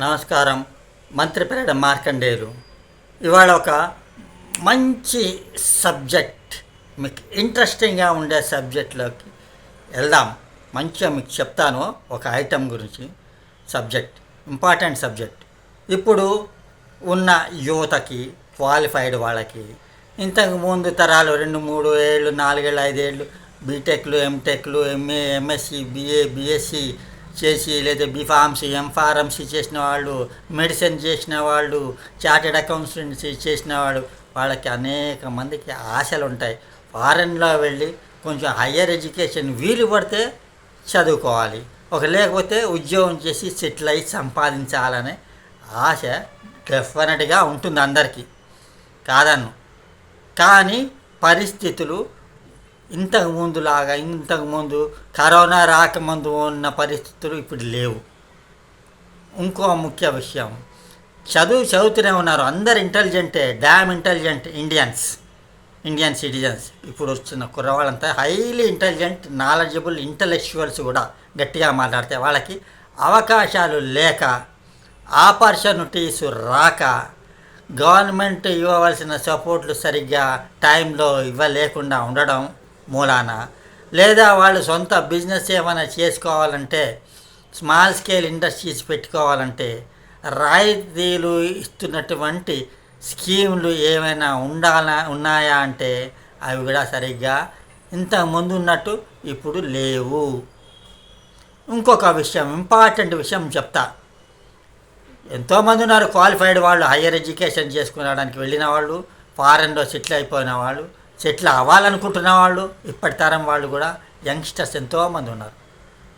నమస్కారం. మంత్రి పేరడ మార్కండేయులు. ఇవాళ ఒక మంచి సబ్జెక్ట్ మీకు ఇంట్రెస్టింగ్గా ఉండే సబ్జెక్ట్లోకి వెళ్దాం. మంచిగా మీకు చెప్తాను ఒక ఐటెం గురించి. Subject important subject. ఇప్పుడు ఉన్న యువతకి క్వాలిఫైడ్ వాళ్ళకి ఇంతకు ముందు తరాలు రెండు మూడు ఏళ్ళు నాలుగేళ్ళు ఐదేళ్ళు బీటెక్లు ఎంటెక్లు ఎంఏ ఎంఎస్సి బిఏ బిఎస్సి చేసి లేదా బీఫార్మసీ ఎంఫార్మసీ చేసిన వాళ్ళు మెడిసిన్ చేసిన వాళ్ళు చార్టెడ్ అకౌంటెన్సీ చేసిన వాళ్ళు వాళ్ళకి అనేక మందికి ఆశలు ఉంటాయి ఫారెన్లో వెళ్ళి కొంచెం హయ్యర్ ఎడ్యుకేషన్ వీలు పడితే చదువుకోవాలి. ఒక లేకపోతే ఉద్యోగం చేసి సెటిల్ అయ్యి సంపాదించాలనే ఆశ డెఫినెట్గా ఉంటుంది అందరికీ. కాదన్ను. కానీ పరిస్థితులు ఇంతకు ముందులాగా ఇంతకుముందు కరోనా రాకముందు ఉన్న పరిస్థితులు ఇప్పుడు లేవు. ఇంకో ముఖ్య విషయం చదువు చదువుతూనే ఉన్నారు. అందరు ఇంటెలిజెంటే damn intelligent Indians Indian citizens ఇప్పుడు వచ్చిన కుర్రవాళ్ళంతా హైలీ ఇంటెలిజెంట్ నాలెడ్జబుల్ ఇంటలెక్చువల్స్ కూడా గట్టిగా మాట్లాడితే వాళ్ళకి అవకాశాలు లేక ఆపర్చునిటీస్ రాక గవర్నమెంట్ ఇవ్వవలసిన సపోర్ట్లు సరిగ్గా టైంలో ఇవ్వలేకుండా ఉండడం మూలాన? లేదా వాళ్ళు సొంత బిజినెస్ ఏమైనా చేసుకోవాలంటే స్మాల్ స్కేల్ ఇండస్ట్రీస్ పెట్టుకోవాలంటే రాయితీలు ఇస్తున్నటువంటి స్కీములు ఏమైనా ఉండాలా ఉన్నాయా అంటే అవి కూడా సరిగ్గా ఇంతకు ముందు ఉన్నట్టు ఇప్పుడు లేవు. ఇంకొక విషయం ఇంపార్టెంట్ విషయం చెప్తా. ఎంతోమంది ఉన్నారు క్వాలిఫైడ్ వాళ్ళు హయ్యర్ ఎడ్యుకేషన్ చేసుకునడానికి వెళ్ళిన వాళ్ళు ఫారెన్లో సెటిల్ అయిపోయిన వాళ్ళు సెటిల్ అవ్వాలనుకుంటున్న వాళ్ళు ఇప్పటి తరం వాళ్ళు కూడా యంగ్స్టర్స్ ఎంతోమంది ఉన్నారు.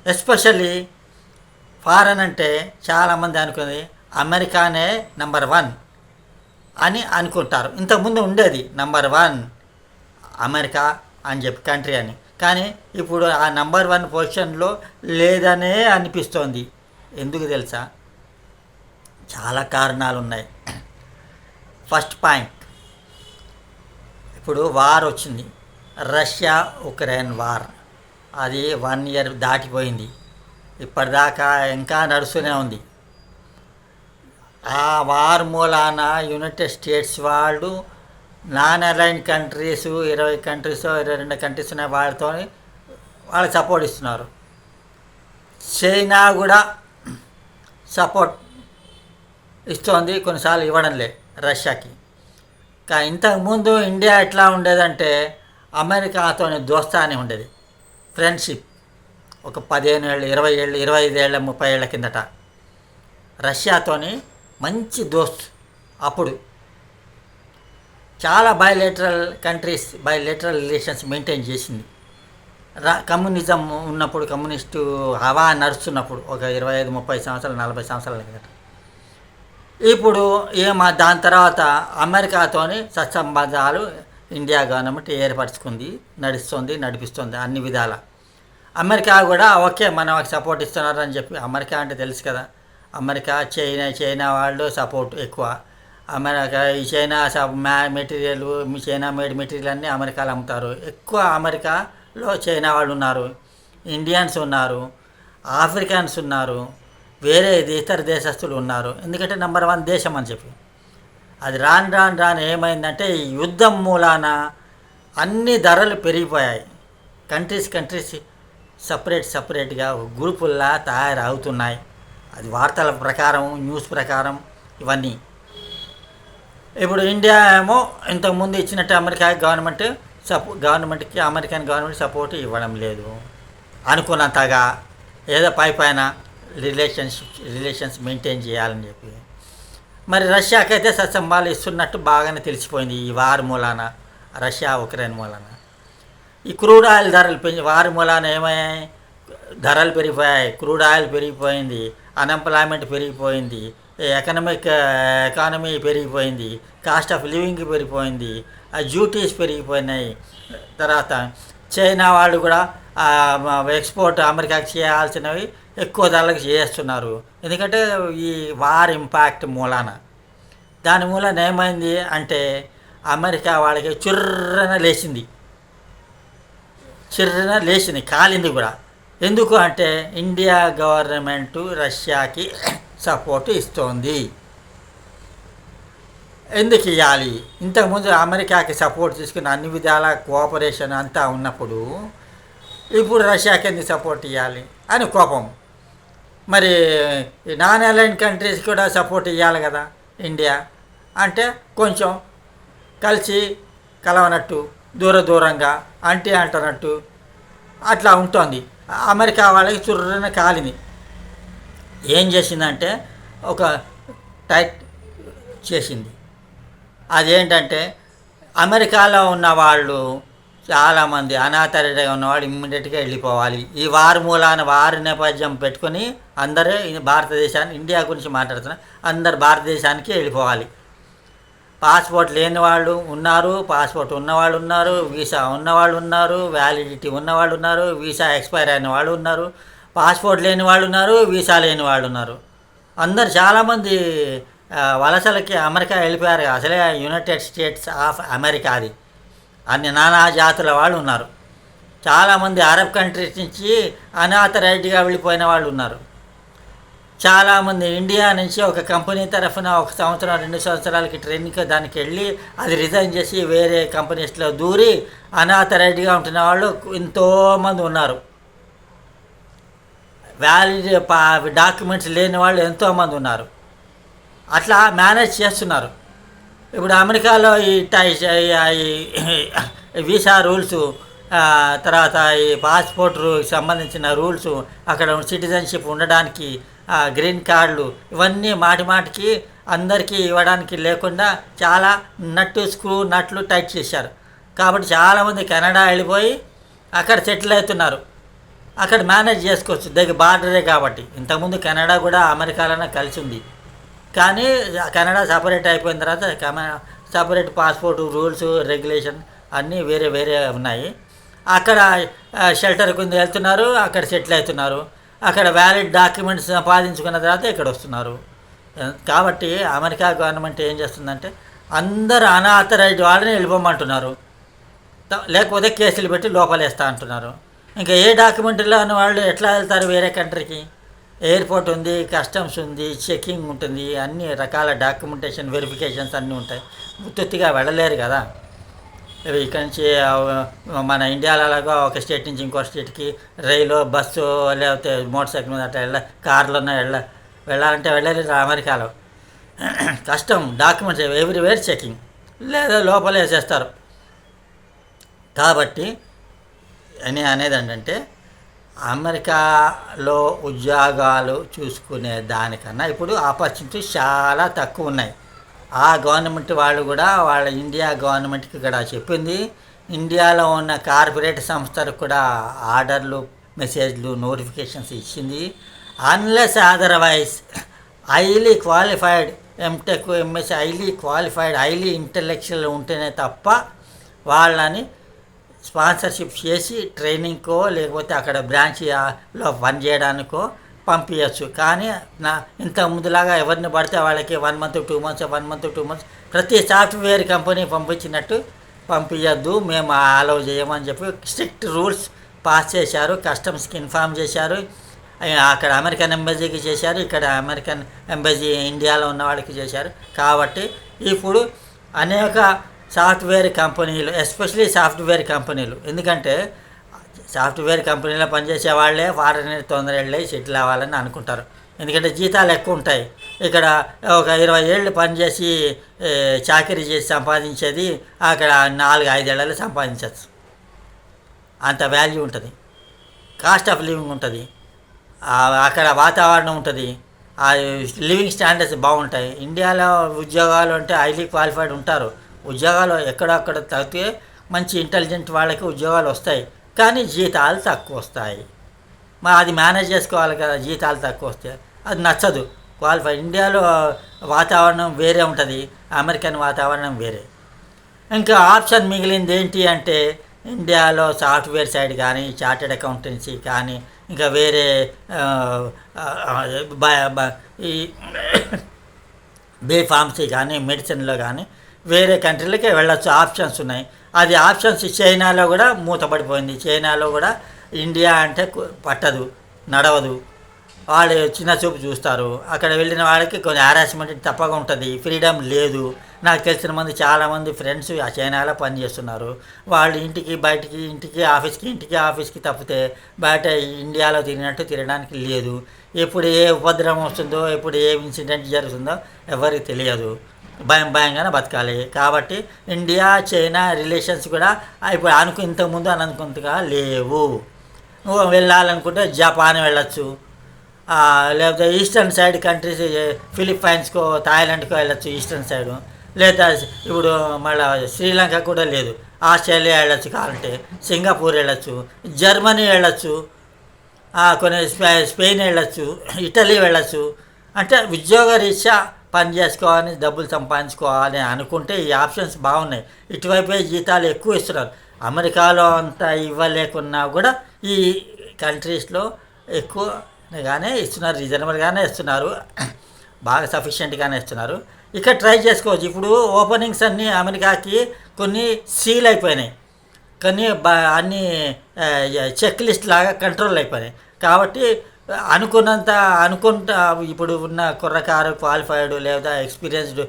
ఎస్పెషల్లీ ఫారెన్ అంటే చాలామంది అనుకుని అమెరికానే నంబర్ వన్ అని అనుకుంటారు. ఇంతకుముందు ఉండేది నంబర్ వన్ అమెరికా అని చెప్పి కంట్రీ అని. కానీ ఇప్పుడు ఆ నంబర్ వన్ పొజిషన్లో లేదనే అనిపిస్తోంది. ఎందుకు తెలుసా? చాలా కారణాలు ఉన్నాయి ఫస్ట్ పాయింట్ ఇప్పుడు వార్ వచ్చింది. Russia Ukraine war. అది వన్ ఇయర్ దాటిపోయింది. ఇప్పటిదాకా ఇంకా నడుస్తూనే ఉంది. ఆ వార్ మూలాన యునైటెడ్ స్టేట్స్ వాళ్ళు నాన్ అలైన్ కంట్రీస్ ఇరవై కంట్రీస్ ఇరవై రెండు కంట్రీస్ ఉన్నాయి వాళ్ళతో వాళ్ళకి సపోర్ట్ ఇస్తున్నారు. చైనా కూడా సపోర్ట్ ఇస్తోంది. కొన్నిసార్లు ఇవ్వడం లే రష్యాకి. ఇంతకుముందు ఇండియా ఎట్లా ఉండేదంటే అమెరికాతో దోస్తానే ఉండేది. ఫ్రెండ్షిప్. ఒక పదిహేను ఏళ్ళు ఇరవై ఏళ్ళు ఇరవై ఐదు ఏళ్ళ ముప్పై ఏళ్ళ కిందట. రష్యాతోని మంచి దోస్త్ అప్పుడు. చాలా bilateral countries bilateral relations maintain చేసింది. రా కమ్యూనిజం ఉన్నప్పుడు కమ్యూనిస్టు హవా నడుస్తున్నప్పుడు ఒక ఇరవై ఐదు ముప్పై సంవత్సరాలు నలభై సంవత్సరాల కిందట. ఇప్పుడు ఏమా దాని తర్వాత అమెరికాతోని సత్సంబంధాలు ఇండియా గవర్నమెంట్ ఏర్పరచుకుంది నడుస్తుంది నడిపిస్తుంది అన్ని విధాల. అమెరికా కూడా ఓకే మనం సపోర్ట్ ఇస్తున్నారని చెప్పి అమెరికా అంటే తెలుసు కదా. అమెరికా చైనా చైనా వాళ్ళు సపోర్ట్ ఎక్కువ. అమెరికా ఈ చైనా మ్యా మెటీరియల్ చైనా మేడ్ మెటీరియల్ అన్నీ అమెరికాలో అమ్ముతారు. ఎక్కువ అమెరికాలో చైనా వాళ్ళు ఉన్నారు. ఇండియన్స్ ఉన్నారు ఆఫ్రికన్స్ ఉన్నారు. వేరే ఇతర దేశస్తులు ఉన్నారు. ఎందుకంటే నెంబర్ వన్ దేశం అని చెప్పి. అది రాను రాను రాను ఏమైందంటే ఈ యుద్ధం మూలాన అన్ని ధరలు పెరిగిపోయాయి. కంట్రీస్ కంట్రీస్ సపరేట్ సపరేట్గా గ్రూపుల్లా తయారవుతున్నాయి. అది వార్తల ప్రకారం న్యూస్ ప్రకారం ఇవన్నీ. ఇప్పుడు ఇండియా ఏమో ఇంతకుముందు ఇచ్చినట్టు అమెరికా గవర్నమెంట్ సపో గవర్నమెంట్కి అమెరికన్ గవర్నమెంట్ సపోర్ట్ ఇవ్వడం లేదు. అనుకున్నంతగా ఏదో పై పైన రిలేషన్స్ రిలేషన్స్ మెయింటైన్ చేయాలని చెప్పి. మరి రష్యాకి అయితే సత్సంబాలు ఇస్తున్నట్టు బాగానే తెలిసిపోయింది ఈ వార్ మూలాన రష్యా ఉక్రెయిన్ మూలాన. ఈ క్రూడ్ ఆయిల్ ధరలు పెంచి వారి మూలాన ఏమయ్యాయి ధరలు పెరిగిపోయాయి క్రూడ్ ఆయిల్ పెరిగిపోయింది అన్ఎంప్లాయ్మెంట్ పెరిగిపోయింది ఎకనామిక్ ఎకానమీ పెరిగిపోయింది కాస్ట్ ఆఫ్ లివింగ్ పెరిగిపోయింది ఆ డ్యూటీస్ పెరిగిపోయినాయి. తర్వాత చైనా వాళ్ళు కూడా ఎక్స్పోర్ట్ అమెరికాకి చేయాల్సినవి ఎక్కువ ధరలకు చేస్తున్నారు. ఎందుకంటే ఈ వార్ ఇంపాక్ట్ మూలాన. దాని మూలాన ఏమైంది అంటే అమెరికా వాళ్ళకి చుర్రన లేచింది. చిర్రన లేచింది కాలింది కూడా. ఎందుకు అంటే ఇండియా గవర్నమెంట్ రష్యాకి సపోర్ట్ ఇస్తోంది. ఎందుకు ఇవ్వాలి ఇంతకుముందు అమెరికాకి సపోర్ట్ తీసుకుని అన్ని విధాల కోఆపరేషన్ అంతా ఉన్నప్పుడు ఇప్పుడు రష్యాకి ఎందుకు సపోర్ట్ ఇవ్వాలి అని కోపం. మరి ఈ నాన్ అలైన్ కంట్రీస్ కూడా సపోర్ట్ ఇవ్వాలి కదా ఇండియా. అంటే కొంచెం కలిసి కలవనట్టు దూర దూరంగా అంటే అంటున్నట్టు అట్లా ఉంటుంది. అమెరికా వాళ్ళకి చుర్రన కాలింది. ఏం చేసిందంటే ఒక టైట్ చేసింది. అదేంటంటే అమెరికాలో ఉన్న వాళ్ళు చాలామంది అనాథరిగా ఉన్నవాళ్ళు ఇమ్మీడియట్గా వెళ్ళిపోవాలి. ఈ వారి మూలాన వారి నేపథ్యం పెట్టుకొని అందరూ భారతదేశాన్ని ఇండియా గురించి మాట్లాడుతున్నారు అందరు భారతదేశానికి వెళ్ళిపోవాలి. పాస్పోర్ట్ లేని వాళ్ళు ఉన్నారు పాస్పోర్ట్ ఉన్నవాళ్ళు ఉన్నారు వీసా ఉన్నవాళ్ళు ఉన్నారు వ్యాలిడిటీ ఉన్నవాళ్ళు ఉన్నారు వీసా ఎక్స్పైర్ అయిన వాళ్ళు ఉన్నారు పాస్పోర్ట్ లేని వాళ్ళు ఉన్నారు వీసా లేని వాళ్ళు ఉన్నారు. అందరు చాలామంది వలసలకి అమెరికా వెళ్ళిపోయారు. అసలే యునైటెడ్ స్టేట్స్ ఆఫ్ అమెరికా అది. అన్ని నానా జాతుల వాళ్ళు ఉన్నారు. చాలామంది అరబ్ కంట్రీస్ నుంచి అనాథ రైట్గా వెళ్ళిపోయిన వాళ్ళు ఉన్నారు. చాలామంది ఇండియా నుంచి ఒక కంపెనీ తరఫున ఒక సంవత్సరం రెండు సంవత్సరాలకి ట్రైనింగ్ దానికి వెళ్ళి అది రిజైన్ చేసి వేరే కంపెనీస్లో దూరి అనాథరైడ్గా ఉంటున్న వాళ్ళు ఎంతోమంది ఉన్నారు. వ్యాలిడ్ డాక్యుమెంట్స్ లేని వాళ్ళు ఎంతోమంది ఉన్నారు. అట్లా మేనేజ్ చేస్తున్నారు. ఇప్పుడు అమెరికాలో ఈ టై- వీసా రూల్స్ తర్వాత ఈ పాస్పోర్ట్ సంబంధించిన రూల్స్ అక్కడ సిటిజన్షిప్ ఉండడానికి గ్రీన్ కార్డులు ఇవన్నీ మాటి మాటికి అందరికీ ఇవ్వడానికి లేకుండా చాలా నట్టు స్క్రూ నట్లు టైట్ చేశారు. కాబట్టి చాలామంది కెనడా వెళ్ళిపోయి అక్కడ సెటిల్ అవుతున్నారు. అక్కడ మేనేజ్ చేసుకోవచ్చు. దగ్గర బార్డరే కాబట్టి. ఇంతకుముందు కెనడా కూడా అమెరికాలోనే కలిసి ఉంది. కానీ కెనడా సపరేట్ అయిపోయిన తర్వాత సపరేట్ పాస్పోర్ట్ రూల్స్ రెగ్యులేషన్ అన్నీ వేరే వేరే ఉన్నాయి. అక్కడ షెల్టర్ కింద వెళ్తున్నారు అక్కడ సెటిల్ అవుతున్నారు. అక్కడ వ్యాలిడ్ డాక్యుమెంట్స్ సంపాదించుకున్న తర్వాత ఇక్కడ వస్తున్నారు. కాబట్టి అమెరికా గవర్నమెంట్ ఏం చేస్తుందంటే అందరు అనాథరైజ్డ్ వాళ్ళని వెళ్ళిపోమంటున్నారు. లేకపోతే కేసులు పెట్టి లోపలేస్తా అంటున్నారు. ఇంకా ఏ డాక్యుమెంట్లో అన్న వాళ్ళు ఎట్లా వెళ్తారు వేరే కంట్రీకి? ఎయిర్పోర్ట్ ఉంది కస్టమ్స్ ఉంది చెకింగ్ ఉంటుంది అన్ని రకాల డాక్యుమెంటేషన్ వెరిఫికేషన్స్ అన్నీ ఉంటాయి. గుర్తొత్తిగా వెళ్ళలేరు కదా. ఇక్కడి నుంచి మన ఇండియాలో ఒక స్టేట్ నుంచి ఇంకో స్టేట్కి రైలు బస్సు లేకపోతే మోటార్ సైకిల్ మీద అట్లా వెళ్ళ కార్లోనే వెళ్ళ వెళ్ళాలంటే వెళ్ళలేదు అమెరికాలో. కష్టం డాక్యుమెంట్స్ ఎవ్రీవేర్ చెకింగ్. లేదా లోపల వేసేస్తారు. కాబట్టి అని అనేది ఏంటంటే అమెరికాలో ఉద్యోగాలు చూసుకునే దానికన్నా ఇప్పుడు ఆపర్చునిటీస్ చాలా తక్కువ ఉన్నాయి. ఆ గవర్నమెంట్ వాళ్ళు కూడా వాళ్ళ ఇండియా గవర్నమెంట్కి కూడా చెప్పింది ఇండియాలో ఉన్న కార్పొరేట్ సంస్థలకు కూడా ఆర్డర్లు మెసేజ్లు నోటిఫికేషన్స్ ఇచ్చింది. Unless otherwise highly qualified MTech MS highly qualified highly intellectual ఉంటేనే తప్ప వాళ్ళని స్పాన్సర్షిప్ చేసి ట్రైనింగ్కో లేకపోతే అక్కడ బ్రాంచ్లో పని చేయడానికో పంపించచ్చు కానీ నా ఇంత ముందులాగా ఎవరిని పడితే వాళ్ళకి one month two months one month two months ప్రతి సాఫ్ట్వేర్ కంపెనీ పంపించినట్టు పంపించద్దు మేము అలౌ చేయమని చెప్పి స్ట్రిక్ట్ రూల్స్ పాస్ చేశారు. కస్టమ్స్కి ఇన్ఫామ్ చేశారు. అక్కడ అమెరికన్ ఎంబసీకి చేశారు. ఇక్కడ అమెరికన్ ఎంబసీ ఇండియాలో ఉన్న వాళ్ళకి చేశారు. కాబట్టి ఇప్పుడు అనేక సాఫ్ట్వేర్ కంపెనీలు ఎస్పెషలీ సాఫ్ట్వేర్ కంపెనీలు. ఎందుకంటే సాఫ్ట్వేర్ కంపెనీలో పనిచేసే వాళ్ళే ఫారెన్ తొందర వెళ్ళి సెటిల్ అవ్వాలని అనుకుంటారు. ఎందుకంటే జీతాలు ఎక్కువ ఉంటాయి. ఇక్కడ ఒక ఇరవై ఏళ్ళు పనిచేసి చాకరీ చేసి సంపాదించేది అక్కడ నాలుగు ఐదేళ్ళలో సంపాదించవచ్చు అంత వాల్యూ ఉంటుంది. కాస్ట్ ఆఫ్ లివింగ్ ఉంటుంది. అక్కడ వాతావరణం ఉంటుంది. ఆ లివింగ్ స్టాండర్డ్స్ బాగుంటాయి. ఇండియాలో ఉద్యోగాలు అంటే హైలీ క్వాలిఫైడ్ ఉంటారు. ఉద్యోగాలు ఎక్కడక్కడ తగ్గితే మంచి ఇంటెలిజెంట్ వాళ్ళకి ఉద్యోగాలు వస్తాయి. కానీ జీతాలు తక్కువ వస్తాయి. మరి అది మేనేజ్ చేసుకోవాలి కదా జీతాలు తక్కువ వస్తే. అది నచ్చదు. క్వాలిఫై ఇండియాలో వాతావరణం వేరే ఉంటుంది. అమెరికన్ వాతావరణం వేరే. ఇంకా ఆప్షన్ మిగిలింది ఏంటి అంటే ఇండియాలో సాఫ్ట్వేర్ సైడ్ కానీ చార్టెడ్ అకౌంటెన్సీ కానీ ఇంకా వేరే ఈ బీ ఫార్మసీ కానీ మెడిసిన్లో కానీ వేరే కంట్రీలకి వెళ్ళొచ్చు. ఆప్షన్స్ ఉన్నాయి. అది ఆప్షన్స్ చైనాలో కూడా మూతపడిపోయింది. చైనాలో కూడా ఇండియా అంటే పట్టదు నడవదు. వాళ్ళు చిన్న చూపు చూస్తారు. అక్కడ వెళ్ళిన వాళ్ళకి కొన్ని హారాస్మెంట్ తప్పగా ఉంటుంది. ఫ్రీడమ్ లేదు. నాకు తెలిసిన మంది చాలామంది ఫ్రెండ్స్ ఆ చైనాలో పనిచేస్తున్నారు వాళ్ళు ఇంటికి బయటికి ఇంటికి ఆఫీస్కి ఇంటికి ఆఫీస్కి తప్పితే బయట ఇండియాలో తిరిగినట్టు తిరగడానికి లేదు. ఎప్పుడు ఏ ఉపద్రవం వస్తుందో ఎప్పుడు ఏ ఇన్సిడెంట్ జరుగుతుందో ఎవరికి తెలియదు. భయం భయంగానే బతకాలి. కాబట్టి ఇండియా చైనా రిలేషన్స్ కూడా ఇప్పుడు అనుకు ఇంతకుముందు అని అనుకుంతగా లేవు. నువ్వు వెళ్ళాలనుకుంటే జపాన్ వెళ్ళచ్చు. లేకపోతే ఈస్టర్న్ సైడ్ కంట్రీస్ ఫిలిప్పైన్స్కో థాయిలాండ్కో వెళ్ళచ్చు ఈస్టర్న్ సైడ్. లేదా ఇప్పుడు మళ్ళీ శ్రీలంక కూడా లేదు. ఆస్ట్రేలియా వెళ్ళొచ్చు కావాలంటే సింగపూర్ వెళ్ళొచ్చు జర్మనీ వెళ్ళొచ్చు కొన్ని స్పెయిన్ వెళ్ళొచ్చు ఇటలీ వెళ్ళొచ్చు. అంటే ఉద్యోగ రీత్యా పని చేసుకోవాలని డబ్బులు సంపాదించుకోవాలి అనుకుంటే ఈ ఆప్షన్స్ బాగున్నాయి. ఇటువైపే జీతాలు ఎక్కువ ఇస్తున్నారు. అమెరికాలో అంత ఇవ్వలేకున్నా కూడా ఈ కంట్రీస్లో ఎక్కువగానే ఇస్తున్నారు రీజనబుల్గానే ఇస్తున్నారు బాగా సఫిషియెంట్గానే ఇస్తున్నారు. ఇక్కడ ట్రై చేసుకోవచ్చు. ఇప్పుడు ఓపెనింగ్స్ అన్నీ అమెరికాకి కొన్ని సీల్ అయిపోయినాయి. కానీ బా అన్ని చెక్ లిస్ట్ లాగా కంట్రోల్ అయిపోయినాయి. కాబట్టి అనుకున్నంత అనుకుంటా ఇప్పుడు ఉన్న కుర్రకారు క్వాలిఫైడ్ లేదా ఎక్స్పీరియన్స్డ్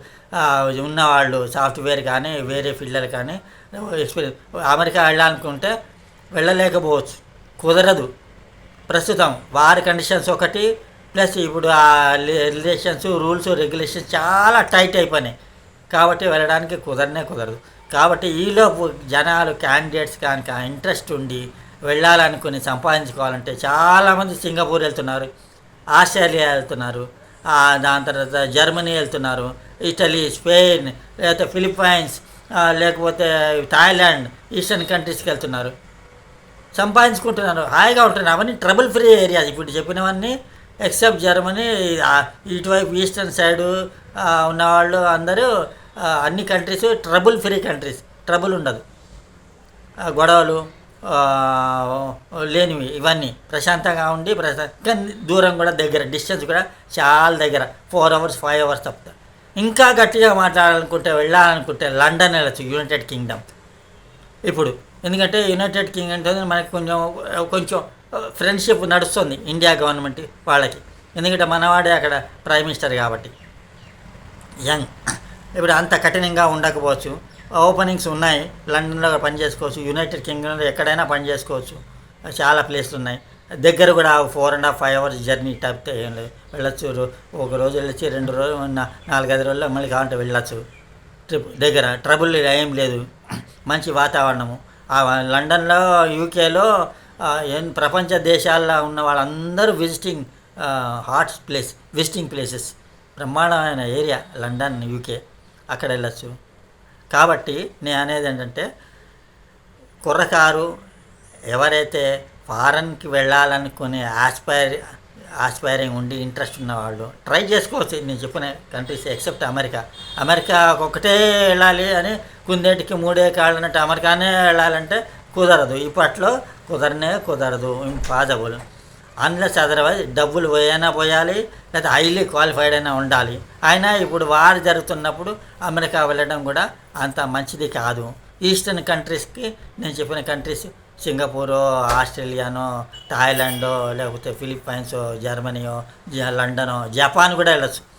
ఉన్నవాళ్ళు సాఫ్ట్వేర్ కానీ వేరే ఫీల్డ్లు కానీ ఎక్స్పీరియన్స్ అమెరికా వెళ్ళాలనుకుంటే వెళ్ళలేకపోవచ్చు. కుదరదు. ప్రస్తుతం వారి కండిషన్స్ ఒకటి ప్లస్ ఇప్పుడు ఆ రిలేషన్స్ రూల్స్ రెగ్యులేషన్స్ చాలా టైట్ అయిపోయినాయి. కాబట్టి వెళ్ళడానికి కుదరనే కుదరదు. కాబట్టి ఈలోపు జనాలు క్యాండిడేట్స్ కనుక ఇంట్రెస్ట్ ఉండి వెళ్ళాలనుకుని సంపాదించుకోవాలంటే చాలామంది సింగపూర్ వెళ్తున్నారు ఆస్ట్రేలియా వెళ్తున్నారు దాని తర్వాత జర్మనీ వెళ్తున్నారు ఇటలీ స్పెయిన్ లేకపోతే ఫిలిప్పైన్స్ లేకపోతే థాయిలాండ్ ఈస్టర్న్ కంట్రీస్కి వెళ్తున్నారు. సంపాదించుకుంటున్నారు హాయిగా ఉంటున్నారు. అవన్నీ ట్రబుల్ ఫ్రీ ఏరియాస్. ఇప్పుడు చెప్పినవన్నీ ఎక్సెప్ట్ జర్మనీ ఇటువైపు ఈస్టర్న్ సైడు ఉన్నవాళ్ళు అందరూ అన్ని countries trouble free countries. Trouble ఉండదు. గొడవలు లేనివి ఇవన్నీ. ప్రశాంతంగా ఉండి ప్రశా కానీ దూరం కూడా దగ్గర డిస్టెన్స్ కూడా చాలా దగ్గర. ఫోర్ అవర్స్ ఫైవ్ అవర్స్ తప్ప ఇంకా గట్టిగా మాట్లాడాలనుకుంటే వెళ్ళాలనుకుంటే లండన్ వెళ్ళచ్చు యునైటెడ్ కింగ్డమ్ ఇప్పుడు ఎందుకంటే యునైటెడ్ కింగ్డమ్ మనకి కొంచెం కొంచెం ఫ్రెండ్షిప్ నడుస్తుంది ఇండియా గవర్నమెంట్ వాళ్ళకి. ఎందుకంటే మనవాడే అక్కడ ప్రైమ్ మినిస్టర్ కాబట్టి. యంగ్ ఇప్పుడు అంత కఠినంగా ఉండకపోవచ్చు. ఓపెనింగ్స్ ఉన్నాయి. లండన్లో పని చేసుకోవచ్చు. యునైటెడ్ కింగ్డమ్లో ఎక్కడైనా పని చేసుకోవచ్చు. చాలా ప్లేస్లు ఉన్నాయి. దగ్గర కూడా four and half five hours journey తప్పితే ఏం లేదు. వెళ్ళొచ్చు. ఒక రోజు వెళ్ళొచ్చి రెండు రోజులు ఉన్న నాలుగైదు రోజుల్లో మళ్ళీ కావాలంటే వెళ్ళొచ్చు. ట్రిప్ దగ్గర. ట్రబుల్ ఏం లేదు. మంచి వాతావరణము. ఆ లండన్లో యూకేలో ఏం ప్రపంచ దేశాల్లో ఉన్న వాళ్ళందరూ visiting hot place visiting places బ్రహ్మాండమైన ఏరియా లండన్ యూకే అక్కడ వెళ్ళొచ్చు. కాబట్టి నేను అనేది ఏంటంటే కుర్రకారు ఎవరైతే ఫారెన్కి వెళ్ళాలనుకునే ఆస్పైర్ ఆస్పైరింగ్ ఉండి ఇంట్రెస్ట్ ఉన్నవాళ్ళు ట్రై చేసుకోవచ్చు. నేను చెప్పిన కంట్రీస్ ఎక్సెప్ట్ అమెరికా. అమెరికా ఒకటే వెళ్ళాలి అని కుందేటికి మూడే కాళ్ళు అమెరికానే వెళ్ళాలంటే కుదరదు. ఇప్పట్లో కుదరనే కుదరదు. ఇంపాసిబుల్ అన్లెస్ అదర్వైజ్ డబ్బులు పోయినా పోయాలి లేదా హైలీ క్వాలిఫైడ్ అయినా ఉండాలి. అయినా ఇప్పుడు వారు జరుగుతున్నప్పుడు అమెరికా వెళ్ళడం కూడా అంత మంచిది కాదు. ఈస్టర్న్ కంట్రీస్కి నేను చెప్పిన కంట్రీస్ సింగపూరో ఆస్ట్రేలియానో థాయిలాండో లేకపోతే ఫిలిప్పైన్సో జర్మనీయో లండనో జపాన్ కూడా వెళ్ళొచ్చు.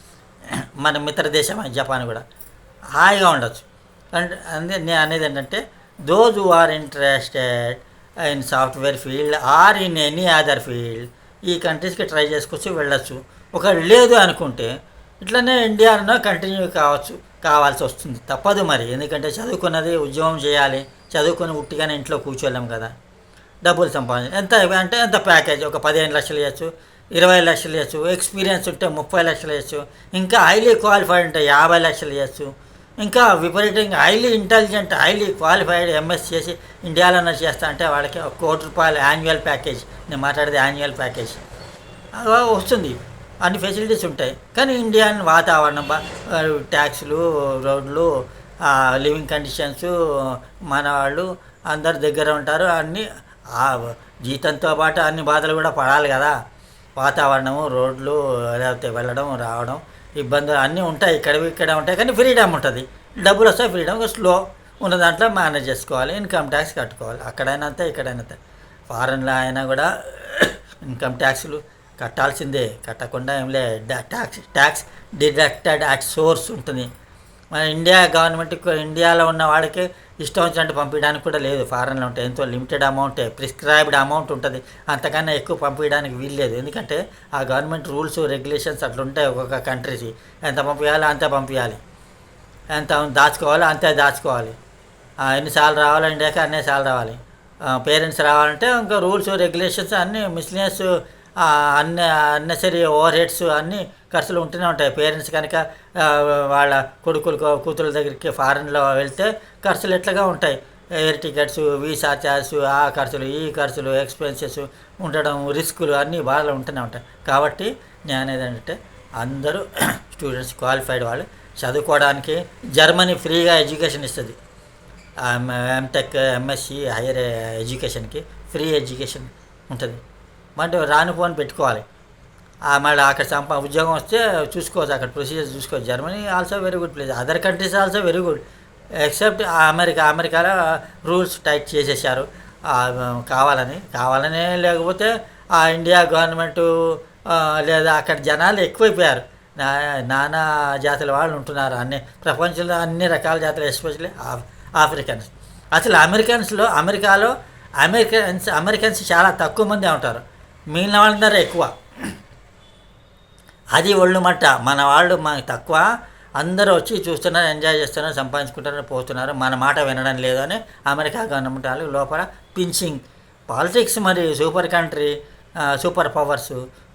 మన మిత్ర దేశం జపాన్ కూడా. హాయిగా ఉండొచ్చు. అంటే నేను అనేది ఏంటంటే those are interested in software field or in any other field ఈ కంట్రీస్కి ట్రై చేసుకొచ్చి వెళ్ళొచ్చు. ఒక లేదు అనుకుంటే ఇట్లనే ఇండియాలో కంటిన్యూ కావచ్చు కావాల్సి వస్తుంది. తప్పదు మరి. ఎందుకంటే చదువుకున్నది ఉద్యోగం చేయాలి. చదువుకొని ఉట్టిగానే ఇంట్లో కూర్చోలేం కదా. డబ్బులు సంపాదించాలి ఎంత అంటే ఎంత ప్యాకేజ్? ఒక పదిహేను లక్షలు ఇవ్వచ్చు ఇరవై లక్షలు ఇవ్వచ్చు ఎక్స్పీరియన్స్ ఉంటే ముప్పై లక్షలు ఇవ్వచ్చు ఇంకా హైలీ క్వాలిఫైడ్ ఉంటే యాభై లక్షలు ఇవ్వచ్చు ఇంకా విపరీతంగా highly intelligent highly qualified MS చేసి ఇండియాలోనే చేస్తా అంటే వాళ్ళకి ఒక కోటి రూపాయల యాన్యువల్ ప్యాకేజ్ నేను మాట్లాడేది యాన్యువల్ ప్యాకేజ్ వస్తుంది. అన్ని ఫెసిలిటీస్ ఉంటాయి. కానీ ఇండియన్ వాతావరణం ట్యాక్స్లు రోడ్లు లివింగ్ కండిషన్స్ మన వాళ్ళు అందరు దగ్గర ఉంటారు. అన్నీ జీతంతో పాటు అన్ని బాధలు కూడా పడాలి కదా. వాతావరణము రోడ్లు లేకపోతే వెళ్ళడం రావడం ఇబ్బందులు అన్నీ ఉంటాయి ఇక్కడ ఇక్కడ ఉంటాయి కానీ ఫ్రీడమ్ ఉంటుంది. డబ్బులు వస్తాయి ఫ్రీడమ్ స్లో ఉన్న దాంట్లో మేనేజ్ చేసుకోవాలి ఇన్కమ్ ట్యాక్స్ కట్టుకోవాలి. అక్కడైనా అంతే ఇక్కడైనా అంతే. ఫారెన్లో అయినా కూడా ఇన్కమ్ ట్యాక్స్లు కట్టాల్సిందే కట్టకుండా ఏం లే tax tax deducted at source ఉంటుంది. మన ఇండియా గవర్నమెంట్ ఇండియాలో ఉన్న వాడికి ఇష్టం వచ్చినట్టు పంపించడానికి కూడా లేదు. ఫారెన్లో ఉంటే ఎంతో లిమిటెడ్ అమౌంట్ ప్రిస్క్రైబ్డ్ అమౌంట్ ఉంటుంది. అంతకన్నా ఎక్కువ పంపించడానికి వీల్లేదు ఎందుకంటే ఆ గవర్నమెంట్ రూల్స్ రెగ్యులేషన్స్ అట్లా ఉంటాయి ఒక్కొక్క కంట్రీకి ఎంత పంపించాలో అంతే పంపించాలి. ఎంత దాచుకోవాలో అంతే దాచుకోవాలి. ఎన్నిసార్లు రావాలో ఇండియాకి అన్నిసార్లు రావాలి. పేరెంట్స్ రావాలంటే ఇంకా రూల్స్ రెగ్యులేషన్స్ అన్నీ మిస్లినియస్ అన్ని అన్నెసరీ ఓవర్ హెడ్స్ అన్నీ ఖర్చులు ఉంటూనే ఉంటాయి. పేరెంట్స్ కనుక వాళ్ళ కొడుకులు కూతురుల దగ్గరికి ఫారెన్లో వెళ్తే ఖర్చులు ఎట్లాగా ఉంటాయి? ఎయిర్ టికెట్స్ వీసా ఛార్జ్ ఆ ఖర్చులు ఈ ఖర్చులు ఎక్స్పెన్సెస్ ఉండడం రిస్కులు అన్నీ బాధలు ఉంటూనే ఉంటాయి. కాబట్టి నేను ఏదంటే అందరూ స్టూడెంట్స్ క్వాలిఫైడ్ వాళ్ళు చదువుకోవడానికి జర్మనీ ఫ్రీగా ఎడ్యుకేషన్ ఇస్తుంది. ఎంటెక్ ఎంఎస్సి హైయర్ ఎడ్యుకేషన్కి ఫ్రీ ఎడ్యుకేషన్ ఉంటుంది. మంట రాని ఫోన్ పెట్టుకోవాలి. ఆ, మళ్ళీ అక్కడ సంపా ఉద్యోగం వస్తే చూసుకోవచ్చు అక్కడ ప్రొసీజర్ చూసుకోవచ్చు. Germany also very good place other countries also very good except America అమెరికాలో రూల్స్ టైట్ చేసేసారు కావాలని కావాలనే లేకపోతే ఆ ఇండియా గవర్నమెంటు లేదా అక్కడ జనాలు ఎక్కువైపోయారు. నా నానా జాతుల వాళ్ళు ఉంటున్నారు. అన్ని ప్రపంచంలో అన్ని రకాల జాతులు ఎస్పెషల్లీ ఆఫ్రికన్స్ అసలు అమెరికన్స్లో అమెరికాలో అమెరికన్స్ అమెరికన్స్ చాలా తక్కువ మంది ఉంటారు. మిగిలిన వాళ్ళందరూ ఎక్కువ. అది ఒళ్ళు మట్ట. మన వాళ్ళు మనకి తక్కువ. అందరూ వచ్చి చూస్తున్నారు ఎంజాయ్ చేస్తున్నారు సంపాదించుకుంటున్నారు పోతున్నారు. మన మాట వినడం లేదు అని అమెరికా గవర్నమెంట్ వాళ్ళు లోపల పించింగ్. పాలిటిక్స్ మరి సూపర్ కంట్రీ సూపర్ పవర్స్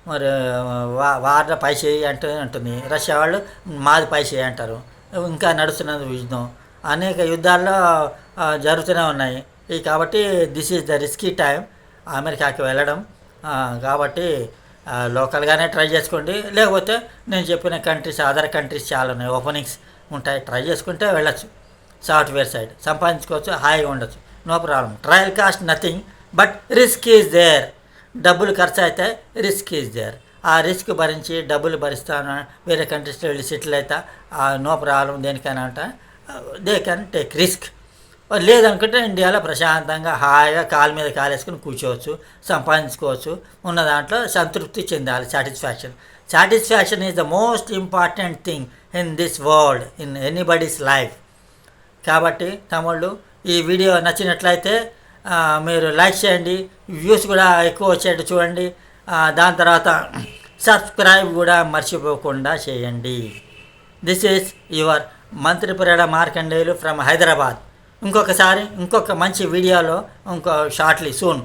మరి వా వార్ల పై చేయి అంటూ ఉంటుంది. రష్యా వాళ్ళు మాది పై చేయి అంటారు. ఇంకా నడుస్తున్నది యుద్ధం. అనేక యుద్ధాల్లో జరుగుతూనే ఉన్నాయి. ఈ కాబట్టి this is the risky time అమెరికాకి వెళ్ళడం. కాబట్టి లోకల్గానే ట్రై చేసుకోండి. లేకపోతే నేను చెప్పిన కంట్రీస్ అదర్ కంట్రీస్ చాలా ఉన్నాయి. ఓపెనింగ్స్ ఉంటాయి. ట్రై చేసుకుంటే వెళ్ళొచ్చు. సాఫ్ట్వేర్ సైడ్ సంపాదించుకోవచ్చు. హాయిగా ఉండొచ్చు. No problem trial cost nothing but risk is there డబ్బులు ఖర్చు అయితే రిస్క్ ఈజ్ దేర్ ఆ రిస్క్ భరించి డబ్బులు భరిస్తాను. వేరే కంట్రీస్లో వెళ్ళి సెటిల్ అవుతా నో ప్రాబ్లం దేనికైనా అంట. దే కెన్ టేక్ రిస్క్ లేదనుకుంటే ఇండియాలో ప్రశాంతంగా హాయిగా కాలు మీద కాలేసుకుని కూర్చోవచ్చు సంపాదించుకోవచ్చు. ఉన్న దాంట్లో సంతృప్తి చెందాలి satisfaction satisfaction is the most important thing in this world in anybody's life కాబట్టి తమ్ముళ్ళు ఈ వీడియో నచ్చినట్లయితే మీరు లైక్ చేయండి వ్యూస్ కూడా ఎక్కువ వచ్చేట్టు చూడండి. దాని తర్వాత సబ్స్క్రైబ్ కూడా మర్చిపోకుండా చేయండి. దిస్ ఈజ్ యువర్ మంత్రి ప్రేడ మార్కండేయులు ఫ్రమ్ హైదరాబాద్ ఇంకొకసారి ఇంకొక మంచి వీడియోలో ఇంకో షార్ట్లీ సూన్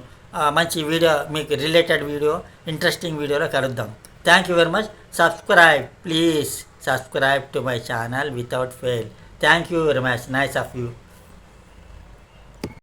మంచి వీడియో మీకు రిలేటెడ్ వీడియో ఇంట్రెస్టింగ్ వీడియోలో కలుద్దాం. Thank you very much subscribe please subscribe to my channel without fail thank you very much nice of you